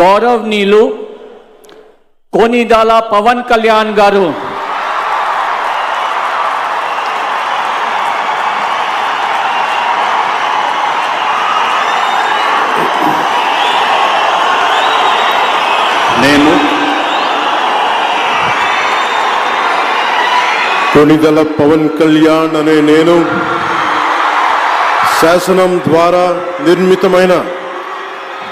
గౌరవనీయులు కోనిదాల పవన్ కళ్యాణ్ గారు. నేను కొణిదల పవన్ కళ్యాణ్ అనే నేను శాసనం ద్వారా నిర్మితమైన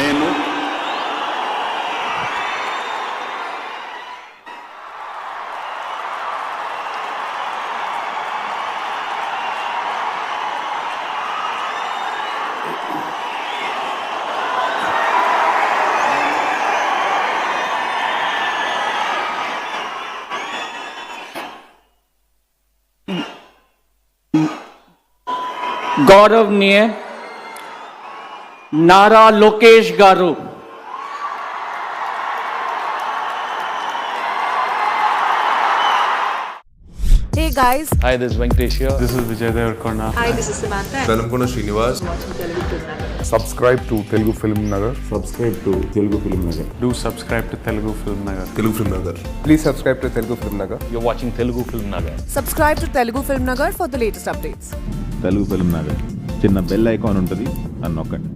నేను గౌరవనీయ నారా లోకేష్ గారు Hey guys, Hi, this is Venkatesh here. This is Vijay Devarkonda. hi, this is Samantha. Velankonda Srinivas subscribe to Telugu film Nagar subscribe to Telugu film Nagar Do subscribe to Telugu Film Nagar. Telugu film Nagar please subscribe to Telugu film Nagar You're watching Telugu Film Nagar. Subscribe to Telugu Film Nagar for the latest updates. Telugu film Nagar చిన్న bell icon ఉంటుంది అని నొక్కండి